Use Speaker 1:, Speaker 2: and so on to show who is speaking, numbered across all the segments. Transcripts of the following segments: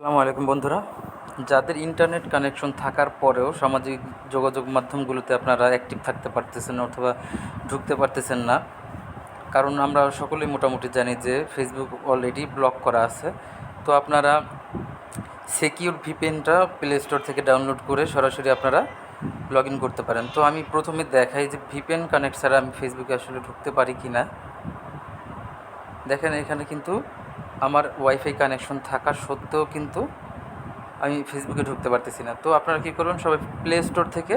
Speaker 1: আসসালামু আলাইকুম বন্ধুরা। যাদের ইন্টারনেট কানেকশন থাকার পরেও সামাজিক যোগাযোগ মাধ্যমগুলোতে আপনারা অ্যাক্টিভ থাকতে পারতেছেন অথবা ঢুকতে পারতেছেন না, কারণ আমরা সকলেই মোটামুটি জানি যে ফেসবুক অলরেডি ব্লক করা আছে। তো আপনারা সিকিউর ভিপিএনটা প্লে স্টোর থেকে ডাউনলোড করে সরাসরি আপনারা লগ ইন করতে পারেন। তো আমি প্রথমে দেখাই যে ভিপিএন কানেক্ট ছাড়া আমি ফেসবুকে আসলে ঢুকতে পারি কি না দেখেন এখানে কিন্তু আমার ওয়াইফাই কানেকশন থাকা সত্ত্বেও কিন্তু আমি ফেসবুকে ঢুকতে পারতেছি না। তো আপনারা কী করবেন? সবাই প্লে স্টোর থেকে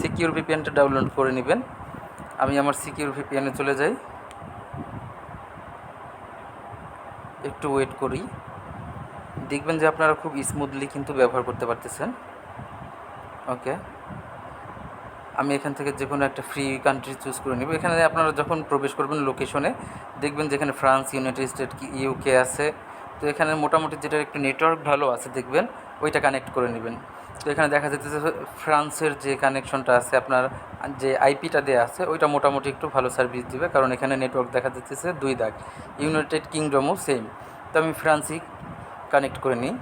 Speaker 1: সিকিউর ভিপিএনটা ডাউনলোড করে নেবেন। আমি আমার সিকিউর ভিপিএনে চলে যাই। একটু ওয়েট করি। দেখবেন যে আপনারা খুব স্মুথলি কিন্তু ব্যবহার করতে পারতেছেন। ওকে আমি এখান থেকে যে কোনো একটা ফ্রি কান্ট্রি চুজ করে নেব। এখানে আপনারা যখন প্রবেশ করবেন লোকেশনে দেখবেন যেখানে ফ্রান্স ইউনাইটেড স্টেট ইউকে আছে। তো এখানে মোটামুটি যেটা একটু নেটওয়ার্ক ভালো আছে, দেখবেন, ওইটা কানেক্ট করে নেবেন। তো এখানে দেখা যাচ্ছে ফ্রান্সের যে কানেকশনটা আছে, আপনার যে আইপিটা দেওয়া আছে, ওইটা মোটামুটি একটু ভালো সার্ভিস দিবে। কারণ এখানে নেটওয়ার্ক দেখা যাচ্ছে দুই দাগ ইউনাইটেড কিংডমও সেম তো আমি ফ্রান্সই কানেক্ট করে নিই।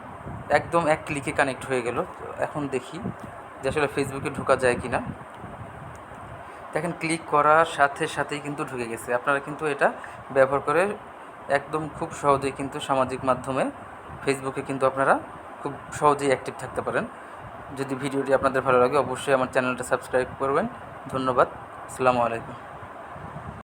Speaker 1: একদম এক ক্লিকে কানেক্ট হয়ে গেল। তো এখন দেখি যে আসলে ফেসবুকে ঢোকা যায় কি না দেখেন ক্লিক করার সাথে সাথেই কিন্তু ঢুকে গেছে। আপনারা কিন্তু এটা ব্যবহার করে একদম খুব সহজেই কিন্তু সামাজিক মাধ্যমে ফেসবুকে কিন্তু আপনারা খুব সহজেই অ্যাক্টিভ থাকতে পারেন। যদি ভিডিওটি আপনাদের ভালো লাগে, অবশ্যই আমার চ্যানেলটা সাবস্ক্রাইব করবেন। ধন্যবাদ। আসসালামু আলাইকুম।